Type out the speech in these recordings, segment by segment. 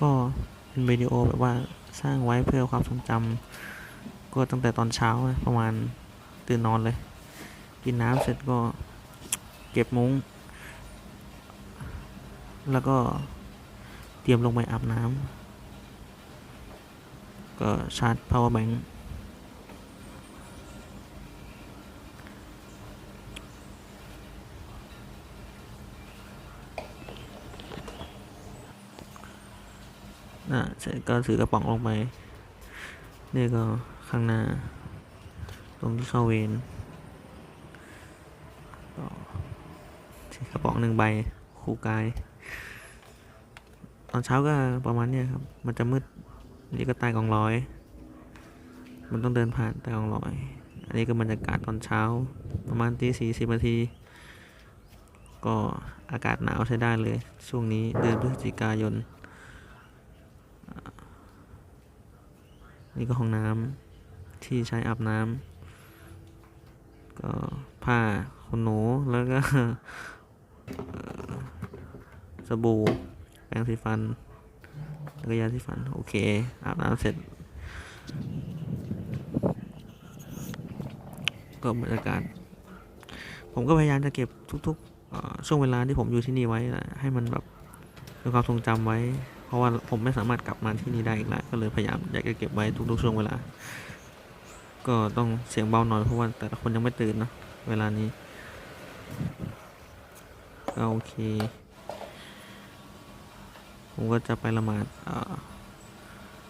ก็เป็นวิดีโอแบบว่าสร้างไว้เพื่อความทรงจำก็ตั้งแต่ตอนเช้านะประมาณตื่นนอนเลย กินน้ำเสร็จก็เก็บมุ้ง แล้วก็เตรียมลงไปอาบน้ำก็ชาร์จ power bank นะเสร็จก็ถือกระป๋องลงไปนี่ก็ข้างหน้า ตรงที่เข้าเวนก็ถือกระป๋องหนึ่งใบคู่กาย ตอนเช้าก็ประมาณเนี้ยครับ มันจะมืดนนี้ก็ใต้กองร้อย มันต้องเดินผ่านใต้กองร้อย อันนี้ก็บรรยากาศตอนเช้า ประมาณตีสี่สิบนาที ก็อากาศหนาวใช้ได้เลย ช่วงนี้เดือนพฤศจิกายน นี่ก็ห้องน้ำที่ใช้อาบน้ำก็ผ้าขนหนูแล้วก็สบู่แปรงสีฟันแล้วก็ยาสีฟัน โอเค อาบน้ำเสร็จ ก็บรรยากาศ ผมก็พยายามจะเก็บทุกๆช่วงเวลาที่ผมอยู่ที่นี่ไว้ให้มันแบบเป็นความทรงจำไว้ ราะว่าผมไม่สามารถกลับมาที่นี่ได้อีกแล้วก็เลยพยายามอยากจะเก็บไว้ทุกๆช่วงเวลา ก็ต้องเสียงเบาหน่อยเพราะว่าแต่ละคนยังไม่ตื่นเนอะเวลานี้ก็โอเค ผมก็จะไปละหมาดอ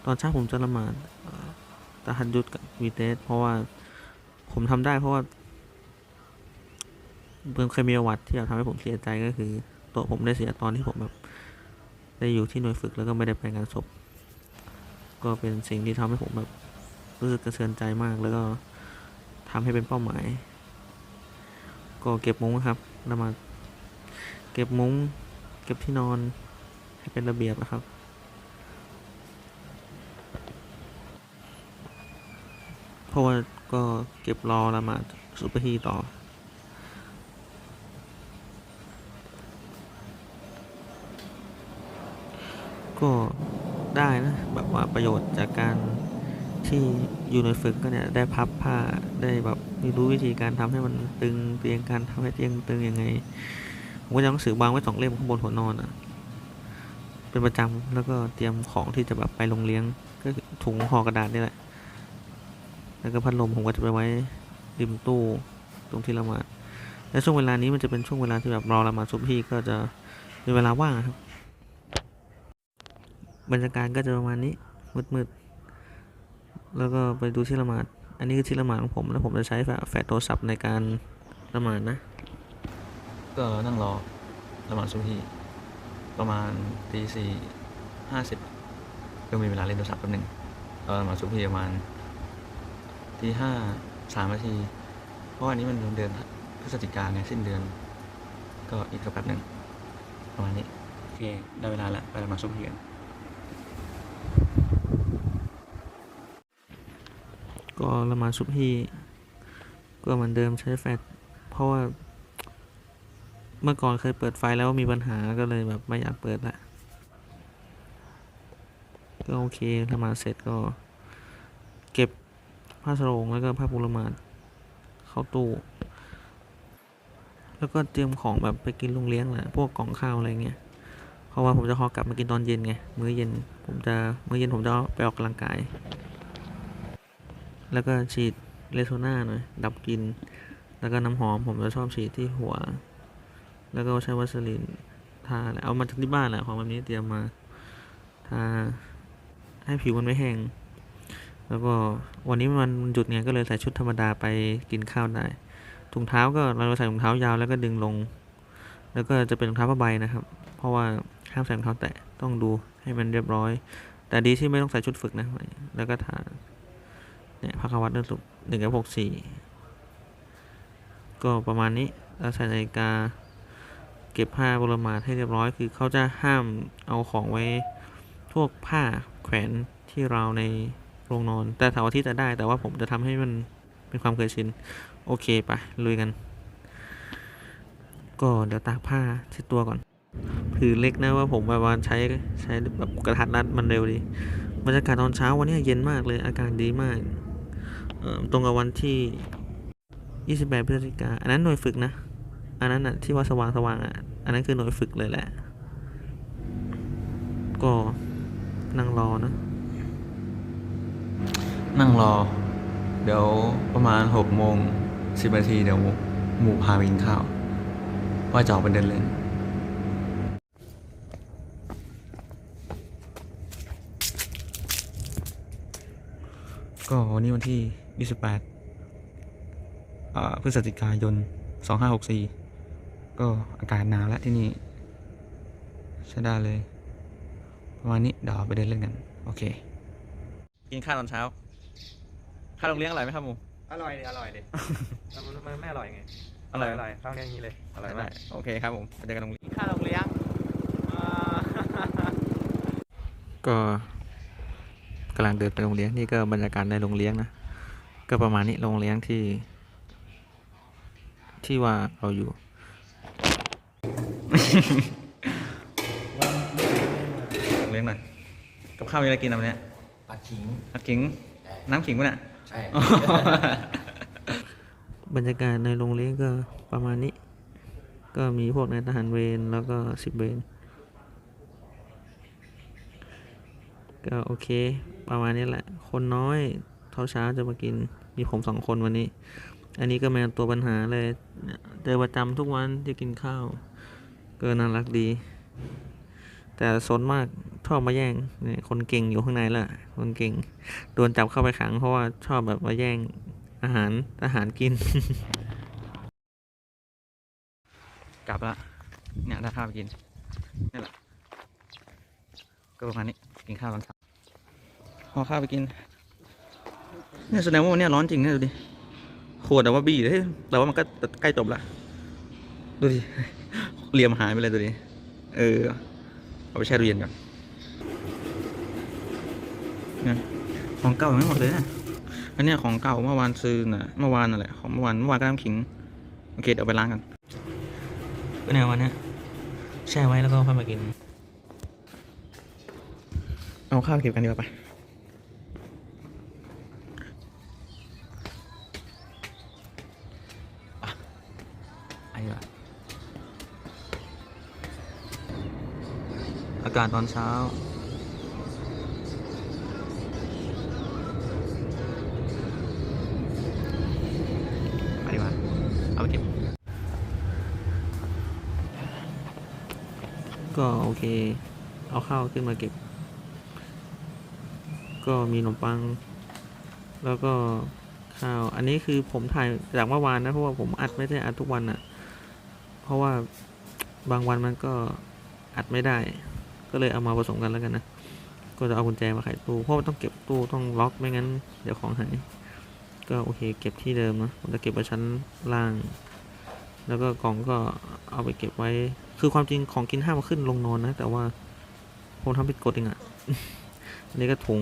ตอนเช้าผมจะละหมาดเอ่อตะฮัดยุดกับวีเตสเพราะว่าผมทำได้เพราะว่าเพิ่งเคยมีประวัติที่ทำให้ผมเสียใจก็คือ ตัวผมได้เสียตอนที่ผมแบบ ได้อยู่ที่หน่วยฝึกแล้วก็ไม่ได้ไปงานศพ ก็เป็นสิ่งที่ทำให้ผมแบบรู้สึกกระเทือนใจมากแล้วก็ทำให้เป็นเป้าหมาย ก็เก็บมุ้งครับแล้วมาเก็บมุ้ง เก็บที่นอนให้เป็นระเบียบนะครับเพราะว่าก็เก็บรอละหมาดซุปเปอร์ฮีต่อ ก็ได้นะแบบว่าประโยชน์จากการที่อยู่ในฝึกก็เนี่ยได้พับผ้าได้แบบรู้วิธีการทำให้มันตึงเตียงการทำให้เตียงตึงยังไงผมก็จะหนังสือวางไว้สองเล่มข้างบนหัวนอนอะเป็นประจำแล้วก็เตรียมของที่จะแบบไปลงเลี้ยงก็ถุงห่อกระดาษนี่แหละ แล้วก็พัดลมผมก็จะไปไว้ริมตู้ตรงที่ละหมาดและช่วงเวลานี้มันจะเป็นช่วงเวลาที่แบบรอละหมาดซุบฮีก็จะมีเวลาว่างครับ บรรยากาศก็จะประมาณนี้มืดๆแล้วก็ไปดูที่ละหมาด อันนี้คือที่ละหมาดของผมแล้วผมจะใช้แฟลชโทรศัพท์ในการละหมาดนะ ก็นั่งรอละหมาดซุบฮีประมาณตีสี่ห้าสิบก็มีเวลาเล่นโทรศัพท์แป๊บหนึ่งตอนละหมาดซุบฮีประมาณตีห้าสามนาที เพราะอันนี้มันเดือนพฤศจิกาไงสิ้นเดือน ก็อีกแป๊บหนึ่งประมาณนี้โอเคได้เวลาแล้วไปละหมาดซุบฮีกัน ก็ละมาซุบฮีก็เหมือนเดิมใช้แฟลชเพราะว่า เมื่อก่อนเคยเปิดไฟแล้วมีปัญหาก็เลยแบบไม่อยากเปิดละก็โอเคละมาเสร็จก็ เก็บผ้าสรงแล้วก็ผ้าปูละมาดเข้าตู้ แล้วก็เตรียมของแบบไปกินโรงเลี้ยงแหละพวกกล่องข้าวอะไรเงี้ยเพราะว่าผมจะขอกลับมากินตอนเย็นไงมื้อเย็นผมจะมื้อเย็นผมจะไปออกกำลังกาย แล้วก็ฉีดเลโซน่าหน่อย ดับกลิ่น แล้วก็น้ำหอมผมจะชอบฉีดที่หัว แล้วก็ใช้วัสลินทาเอามาจากที่บ้านแหละของแบบนี้เตรียมมาทาให้ผิวมันไม่แห้ง แล้วก็วันนี้มันหยุดไงก็เลยใส่ชุดธรรมดาไปกินข้าวได้ ถุงเท้าก็เราใส่ถุงเท้ายาวแล้วก็ดึงลง แล้วก็จะเป็นรองเท้าผ้าใบนะครับ เพราะว่าห้ามใส่รองเท้าแตะต้องดูให้มันเรียบร้อย แต่ดีที่ไม่ต้องใส่ชุดฝึกนะ แล้วก็ทา เนี่ยพักวัดเดินสุกหนึ่งกับหกสี่ก็ประมาณนี้แล้วใส่นาฬิกาเก็บผ้าบรมาทให้เรียบร้อย คือเขาจะห้ามเอาของไว้พวกผ้าแขวนที่เราในโรงนอน แต่เสาร์อาทิตย์จะได้ แต่ว่าผมจะทำให้มันเป็นความเคยชิน โอเคไปลุยกัน ก็เดี๋ยวตากผ้าเช็ดตัวก่อน ผืนเล็กนะว่าผมแบบว่าใช้ใช้แบบกระทัดรัดมันเร็วดี บรรยากาศตอนเช้าวันนี้เย็นมากเลย อากาศดีมาก ตรงกับวันที่ 28 พฤศจิกาอันนั้นหน่วยฝึกนะ อันนั้นอะที่ว่าสว่างสว่างอะ อันนั้นคือหน่วยฝึกเลยแหละ ก็นั่งรอนะ นั่งรอ เดี๋ยวประมาณหกโมงสิบนาทีเดี๋ยวหมู่พาไปกินข้าว ว่าจะออกไปเดินเล่นก็วันนี้วันที่ 28อ่าพฤศจิกายน 2564 ก็อากาศหนาวแล้วที่นี่ ใช้ได้เลย ประมาณนี้เดี๋ยวไปเดินเล่นกัน โอเค กินข้าวตอนเช้า ข้าวโรงเลี้ยงอร่อยไหมครับหมูอร่อยดิอร่อยดิมันมันไม่อร่อยไงอร่อยอร่อยข้าวเนี้ยอย่างนี้เลยอร่อยได้มากโอเคครับผมไปเจอกันโรงเรียนข้าวโรงเลี้ยงก็กำลังเดินไปโรงเลี้ยงนี่ก็บรรยากาศในโรงเลี้ยงนะ ก็ประมาณนี้โรงเลี้ยงที่ ที่ว่าเราอยู่โรงเลี้ยงหน่อยกับข้าวมีอะไรกินอะวันเนี้ยปัดขิง ผัดขิง น้ำขิงปะเนี่ย ใช่ บรรยากาศในโรงเลี้ยงก็ประมาณนี้ ก็มีพวกนายทหารเวรแล้วก็สิบเวรก็โอเค ประมาณนี้แหละ คนน้อย เช้าเช้าจะมากิน มีผมสองคนวันนี้ อันนี้ก็แมนตัวปัญหาเลย เจอประจำทุกวันที่กินข้าวก็น่ารักดี แต่สนมากชอบมาแย่งเนี่ยคนเก่งอยู่ข้างในแหละคนเก่งโดนจับเข้าไปขังเพราะว่าชอบแบบมาแย่งอาหารอาหารกิน กลับละเนี่ยได้ข้าวไปกินนี่แหละก็ประมาณนี้กินข้าวตอนเช้าห่อข้าวไปกิน เนี่ยแสดงว่าวันนี้ร้อนจริงนะดูดิขวดแต่ว่าบี้เฮ้ยแต่ว่ามันก็ใกล้จบละดูดิเหลี่ยมหายไปเลยดูดิเออเอาไปแช่ตู้เย็นก่อนเนี่ยของเก่ายังไม่หมดเลยนะอันนี้ของเก่าเมื่อวานซื้อน่ะเมื่อวานนั่นแหละของเมื่อวานเมื่อวานก็น้ำขิงโอเคเดี๋ยวเอาไปล้างกันก็ในวันนี้แช่ไว้แล้วก็ค่อยมากิน เอาข้าวเก็บกันดีกว่าไป ไอ้ละอากาศตอนเช้า ไปดีกว่า เอาไปเก็บ ก็โอเค เอาข้าวขึ้นมาเก็บ ก็มีขนมปัง แล้วก็ข้าว อันนี้คือผมถ่ายจากเมื่อวานนะ เพราะว่าผมอัดไม่ได้อัดทุกวันอะ่ะ เพราะว่าบางวันมันก็อัดไม่ได้ ก็เลยเอามาผสมกันแล้วกันนะ ก็จะเอากุญแจมาไขตู้ เพราะต้องเก็บตู้ต้องล็อกไม่งั้น เดี๋ยวของหาย ก็โอเค เก็บที่เดิมนะ ผมจะเก็บไว้ชั้นล่าง แล้วก็กล่องก็เอาไปเก็บไว้ คือความจริงของกินห้ามาขึ้นลงนอนนะ แต่ว่าผมทำผิดกฎเองอะอันนี้ก็ถุง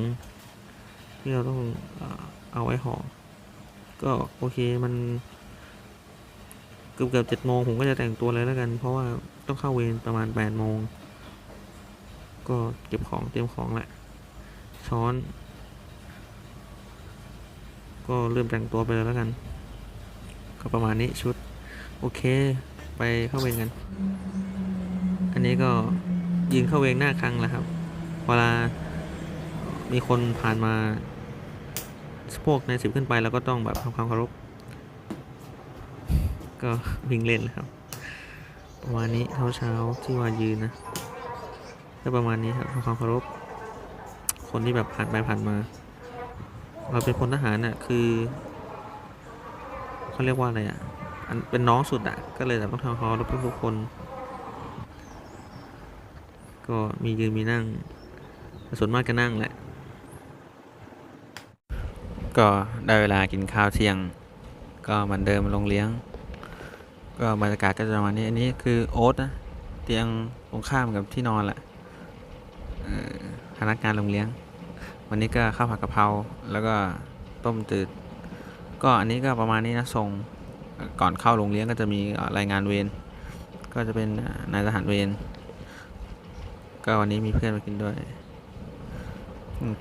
ที่เราต้องเอาไว้ห่อ ก็โอเคมัน เกือบเกือบเจ็ดโมงผมก็จะแต่งตัวเลยแล้วกัน เพราะว่าต้องเข้าเวรประมาณแปดโมง ก็เก็บของเตรียมของแหละ ช้อน ก็เริ่มแต่งตัวไปเลยแล้วกัน ก็ประมาณนี้ชุด โอเค ไปเข้าเวรกัน อันนี้ก็ยืนเข้าเวรหน้าครั้งแล้วครับ เวลามีคนผ่านมาพวกในสิบขึ้นไปแล้วก็ต้องแบบทำความเคารพ ก็วิ่งเล่นแหละครับ ประมาณนี้เช้าเช้าที่ว่ายืนนะก็ประมาณนี้ครับทำความเคารพคนที่แบบผ่านไปผ่านมา เราเป็นพลทหารน่ะคือเขาเรียกว่าอะไรอะอันเป็นน้องสุดอะก็เลยแบบต้องทำเคารพทุกๆคน ก็มียืนมีนั่งส่วนมากก็นั่งแหละ ก็ได้เวลากินข้าวเที่ยง ก็เหมือนเดิมโรงเลี้ยง ก็บรรยากาศก็จะประมาณนี้ อันนี้คือโอ๊ตนะ เตียงตรงข้ามกับที่นอนแหละพนักงานโรงเลี้ยง วันนี้ก็ข้าวผัดกะเพราแล้วก็ต้มจืด ก็อันนี้ก็ประมาณนี้นะส่งก่อนเข้าโรงเลี้ยงก็จะมีรายงานเวรก็จะเป็นนายทหารเวรก็วันนี้มีเพื่อนมากินด้วย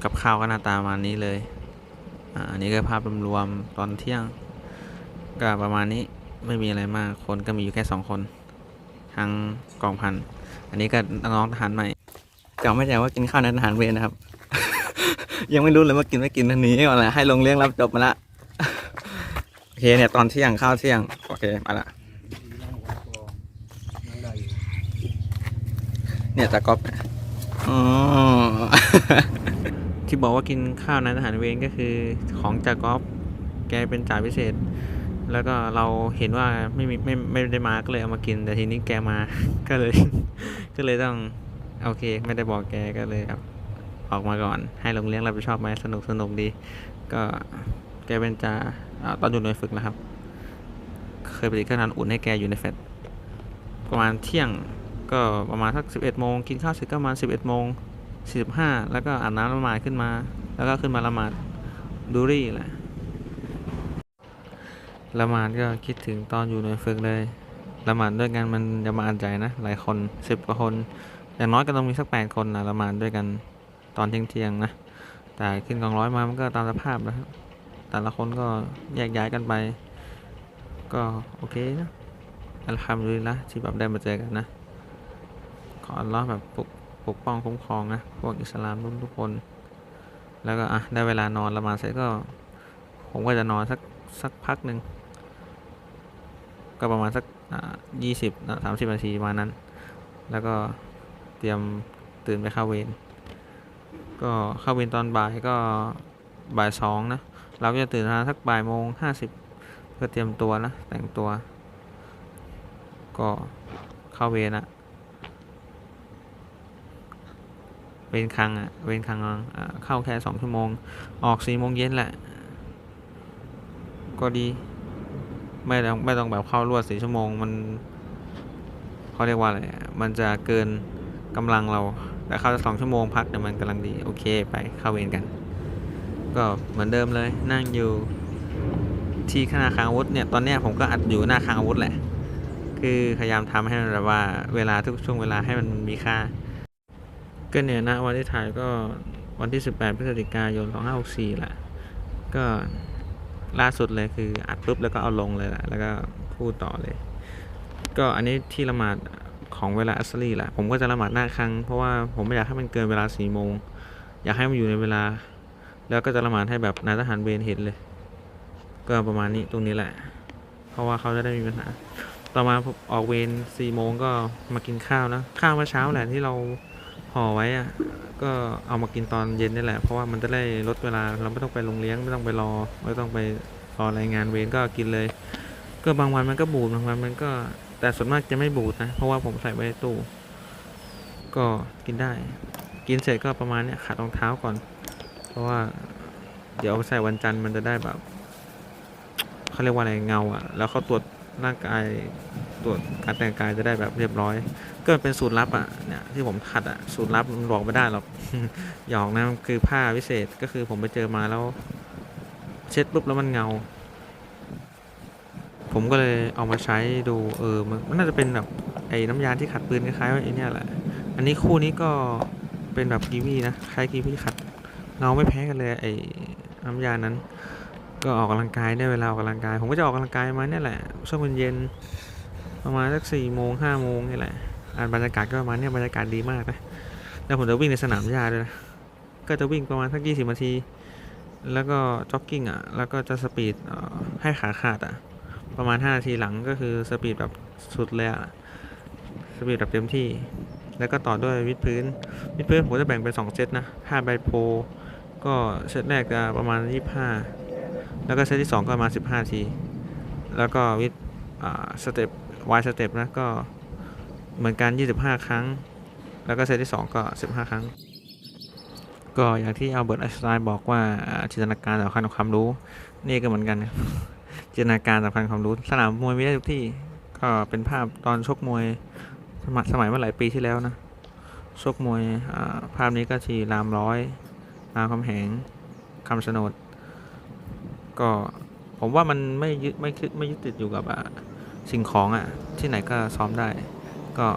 กับข้าวก็หน้าตาประมาณนี้เลยอันนี้ก็ภาพรวมๆตอนเที่ยงก็ประมาณนี้ ไม่มีอะไรมากคนก็มีอยู่แค่สองคน ทั้งกองพัน อันนี้ก็น้องทหารใหม่จำไม่ได้ว่ากินข้าวในทหารเวรนะครับ ยังไม่รู้เลยว่ากินไม่กินทันนี้ก่อนแหละให้ลงเลี้ยงรับจบมาละโอเคเนี่ยตอนเที่ยงข้าวเที่ยงโอเคมาละเนี่ยตากอบนะอ๋อที่บอกว่ากินข้าวในทหารเวรก็คือของจากอบแกเป็นจ่าพิเศษ แล้วก็เราเห็นว่าไม่มีไม่ไม่ได้มาก็เลยเอามากิน แต่ทีนี้แกมา ก็เลย ก็เลยต้องโอเค ไม่ได้บอกแกก็เลยครับ ออกมาก่อน ให้ลงเลี้ยงรับผิดชอบไหมสนุกสนุกดี ก็แกเป็นจ่าอ่าตอนอยู่หน่วยฝึกนะครับ เคยไปติดเครื่องนอนอุ่นให้แกอยู่ในแฟตประมาณเที่ยงก็ประมาณสักสิบเอ็ดโมงกินข้าวเสร็จก็ประมาณสิบเอ็ดโมงสี่สิบห้าแล้วก็อาบน้ำละหมาดขึ้นมา แล้วก็ขึ้นมาละหมาดดูรี่แหละ ละหมาดก็คิดถึงตอนอยู่หน่วยฝึกเลยละหมาดด้วยกันมันจะมาอ่านใจนะ หลายคนสิบกว่าคน อย่างน้อยก็ต้องมีสักแปดคนนะละหมาดด้วยกันตอนเที่ยงๆนะ แต่ขึ้นกองร้อยมามันก็ตามสภาพนะครับแต่ละคนก็แยกย้ายกันไป ก็โอเคนะอัลฮัมดุลิลละที่แบบได้มาเจอกันนะ ขออัลลอฮ์แบบปกปกป้องคุ้มครองนะพวกอิสลามทุกทุกคน แล้วก็อะได้เวลานอนละหมาดเสร็จก็ ผมก็จะนอนสักสักพักหนึ่ง ก็ประมาณสักยี่สิบสามสิบนาทีประมาณนั้น แล้วก็เตรียมตื่นไปเข้าเวรก็เข้าเวรตอนบ่ายก็บ่ายสองนะ เราก็จะตื่นมาสักบ่ายโมงห้าสิบเพื่อเตรียมตัวนะ แต่งตัว ก็เข้าเวรนะเวรคังอะเวรคังเข้าแค่สองชั่วโมง ออกสี่โมงเย็นแหละ ก็ดี ไม่ต้องไม่ต้องแบบเข้ารวดสี่ชั่วโมงมันเขาเรียกว่าอะไรมันจะเกินกำลังเราแต่เข้าสองชั่วโมงพักเนี่ยมันกำลังดีโอเคไปเข้าเวรกัน ก็เหมือนเดิมเลยนั่งอยู่ที่คณะคลังอาวุธเนี่ยตอนเนี้ยผมก็อัดอยู่หน้าคลังอาวุธแหละ คือพยายามทำให้มันแบบว่าเวลาทุกช่วงเวลาให้มันมีค่า ก็เนี่ยนะวันที่ถ่ายก็วันที่ 18พฤศจิกายน2564แหละก็ ล่าสุดเลยคืออัดปุ๊บแล้วก็เอาลงเลยแหละแล้วก็พูดต่อเลย ก็อันนี้ที่ละหมาดของเวลาอัสลีแหละผมก็จะละหมาดหน้าครั้งเพราะว่าผมไม่อยากให้มันเกินเวลา4โมงอยากให้มันอยู่ในเวลา แล้วก็จะละหมาดให้แบบนายทหารเวรเห็นเลย ก็ประมาณนี้ตรงนี้แหละ เพราะว่าเขาจะได้ไมมีปัญหา ต่อมาออกเวรสี่โมงก็มากินข้าวนะข้าวเมื่อเช้าแหละที่เรา ห่อไว้อะก็เอามากินตอนเย็นนี่แหละ เพราะว่ามันจะได้ลดเวลาเราไม่ต้องไปโรงเลี้ยงไม่ต้องไปรอ ไม่ต้องไปรอรายงานเวรก็กินเลย ก็บางวันมันก็บูดบางวันมันก็แต่ส่วนมากจะไม่บูดนะ เพราะว่าผมใส่ไว้ในตู้ ก็กินได้ กินเสร็จก็ประมาณเนี้ยขัดรองเท้าก่อน เพราะว่า เดี๋ยวใส่วันจันทร์มันจะได้แบบเขาเรียกว่าอะไรเงาอะ แล้วเขาตรวจร่างกาย ตรวจการแต่งกายจะได้แบบเรียบร้อย ก็เป็นสูตรลับอะเนี่ยที่ผมขัดอะสูตรลับมันบอกไม่ได้หรอกหยอกนะคือผ้าวิเศษก็คือผมไปเจอมาแล้ว เช็ดปุ๊บแล้วมันเงา ผมก็เลยเอามาใช้ดูเออมันน่าจะเป็นแบบไอ้น้ำยาที่ขัดปืนคล้ายๆไอ้นี่แหละ อันนี้คู่นี้ก็เป็นแบบกีวีนะคล้ายกีวีขัดเงาไม่แพ้กันเลยไอ้น้ำยานั้น ก็ออกกำลังกายได้เวลาออกกำลังกาย ผมก็จะออกกำลังกายมาเนี่ยแหละช่วงเย็น ประมาณสักสี่โมงห้าโมงนี่แหละอ่านบรรยากาศก็ประมาณนี้บรรยากาศดีมากนะแล้วผมจะวิ่งในสนามหญ้าด้วยนะก็จะวิ่งประมาณสักยี่สิบนาที แล้วก็จ็อกกิ้งอะ แล้วก็จะสปีดให้ขาขาดอะ ประมาณห้านาทีหลังก็คือสปีดแบบสุดเลยอะสปีดแบบเต็มที่ แล้วก็ต่อด้วยวิดพื้น วิดพื้นผมจะแบ่งเป็นสองเซตนะห้าใบโพลก็เซตแรกจะประมาณยี่ห้าแล้วก็เซตที่สองก็ประมาณสิบห้าที แล้วก็วิดอ่าสเต็ป Y สเต็ปนะก็เหมือนกัน 25 ครั้ง แล้วก็เซตที่ 2 ก็ 15 ครั้ง ก็อย่างที่อัลเบิร์ตไอน์สไตน์บอกว่าจินตนาการสำคัญกว่าความรู้ นี่ก็เหมือนกันจินตนาการสำคัญกว่าความรู้ สนามมวยมีได้ทุกที่ก็เป็นภาพตอนชกมวยสมัยสมัยเมื่อหลายปีที่แล้วนะชกมวยภาพนี้ก็ที่รามร้อยรามคำแหงคำสนด ก็ผมว่ามันไม่ยึดไม่คิดไม่ยึดติดอยู่กับอ่ สิ่งของอะ่ะ ที่ไหนก็ซ้อมได้ ก็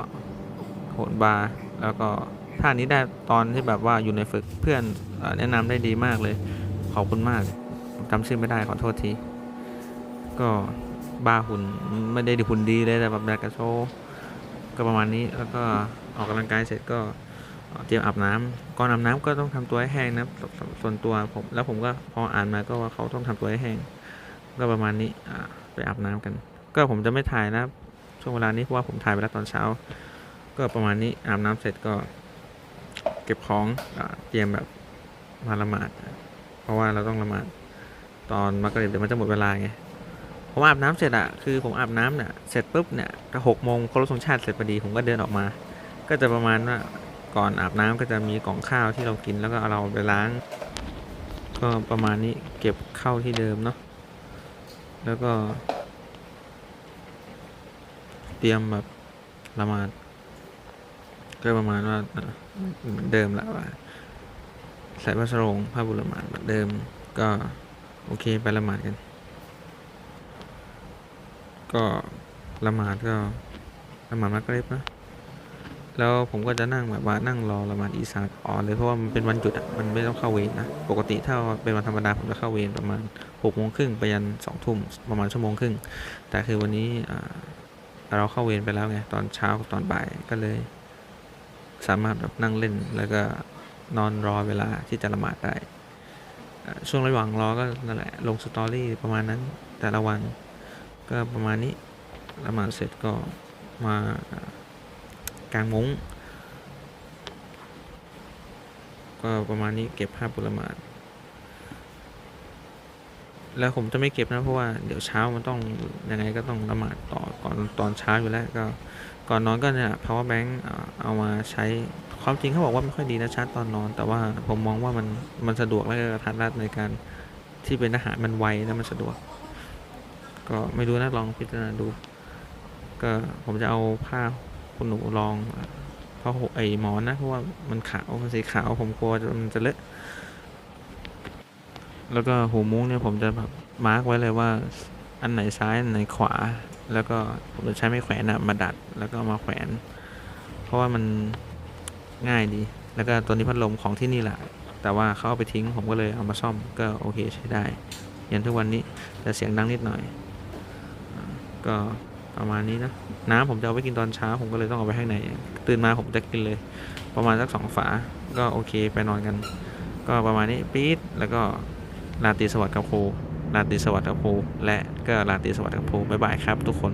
โหนบาร์แล้วก็ท่านี้ได้ตอนที่แบบว่าอยู่ในฝึกเพื่อนอแนะนำได้ดีมากเลย ขอบคุณมากจำชื่อไม่ได้ขอโทษที ก็บาหุ่นไม่ได้ดีหุ่นดีเลยแต่แบบอยากจะโชก็ประมาณนี้แล้วก็ออกกำลังกายเสร็จก็เตรียมอาบน้ำก่อนอาบน้ำก็ต้องทำตัวให้แห้งนะส่วนตัวผมแล้วผมก็พออ่านมาก็ว่าเขาต้องทำตัวให้แห้ง ก็ประมาณนี้ไปอาบน้ำกัน ก็ผมจะไม่ถ่ายนะช่วงเวลานี้เพราะว่าผมถ่ายไปแล้วตอนเช้า ก็ประมาณนี้อาบน้ำเสร็จก็ เก็บของเตรียมแบบมาละหมาด เพราะว่าเราต้องละหมาดตอนมักริบเดี๋ยวมันจะหมดเวลาไงผมอาบน้ำเสร็จอะคือผมอาบน้ำเนี่ยเสร็จปุ๊บเนี่ยถ้าหกโมงเคารพธงชาติเสร็จพอดีผมก็เดินออกมา ก็จะประมาณว่าก่อนอาบน้ำก็จะมีกล่องข้าวที่เรากินแล้วก็เอาเราไปล้าง ก็ประมาณนี้เก็บเข้าที่เดิมเนาะแล้วก็ ตรียมแบบละหมาดก็ประมาณว่าเหมือนเดิมแหละว่าใส่ผ้าสรงผ้าบุรุษละมาดเหมือนเดิม ก็โอเคไปละหมาดกัน ก็ละหมาดก็ละหมาดมักริบนะแล้วผมก็จะนั่งแบบว่านั่งรอละหมาดอีสานอ่อนเลยเพราะว่ามันเป็นวันหยุดอะมันไม่ต้องเข้าเวรนะปกติถ้าเป็นวันธรรมดาผมจะเข้าเวรประมาณหกโมงครึ่งไปยันสองทุ่มประมาณชั่วโมงครึ่งแต่คือวันนี้อ่า เราเข้าเวรไปแล้วไงตอนเช้ากับตอนบ่ายก็เลย สามารถแบบนั่งเล่นแล้วก็นอนรอเวลาที่จะละหมาดได้ช่วงระหว่างรอก็นั่นแหละลงสตอรี่ประมาณนั้นแต่ละวันก็ประมาณนี้ละหมาดเสร็จก็มาอ่ากางมุ้งก็ประมาณนี้เก็บภาพบุละหมาด แล้วผมจะไม่เก็บนะเพราะว่าเดี๋ยวเช้ามันต้องยังไงก็ต้องละหมาดต่อก่อนตอนเช้าอยู่แล้วก็ก่อนนอนก็เนี่ย power bank เอ่อเอามาใช้ความจริงเขาบอกว่าไม่ค่อยดีนะชาร์จตอนนอน แต่ว่าผมมองว่ามันมันสะดวกและกระทัดรัดในการที่เป็นทหารมันไวและมันสะดวก ก็ไม่รู้นะลองพิจารณาดู ก็ผมจะเอาผ้าคุณหนูลองเอ่อผ้าห่มไอหมอนนะเพราะว่ามันขาวมันสีขาวผมกลัวมันจะเลอะ แล้วก็หูมุ้งเนี่ยผมจะแบบมาร์กไว้เลยว่า อันไหนซ้ายอันไหนขวา แล้วก็ผมจะใช้ไม้แขวนอะมาดัดแล้วก็มาแขวน เพราะว่ามันง่ายดี แล้วก็ตัวนี้พัดลมของที่นี่แหละแต่ว่าเขาเอาไปทิ้งผมก็เลยเอามาซ่อมก็โอเคใช้ได้ยันทุกวันนี้แต่เสียงดังนิดหน่อย ก็ประมาณนี้นะน้ำผมจะเอาไว้กินตอนเช้าผมก็เลยต้องเอาไว้ข้างในตื่นมาผมจะกินเลย ประมาณสักสองฝาก็โอเคไปนอนกัน ก็ประมาณนี้ปี๊ดแล้วก็ ราตรีสวัสดิ์กับครูราตรีสวัสดิ์กับครูและก็ราตรีสวัสดิ์กับครูบ๊ายบายครับทุกคน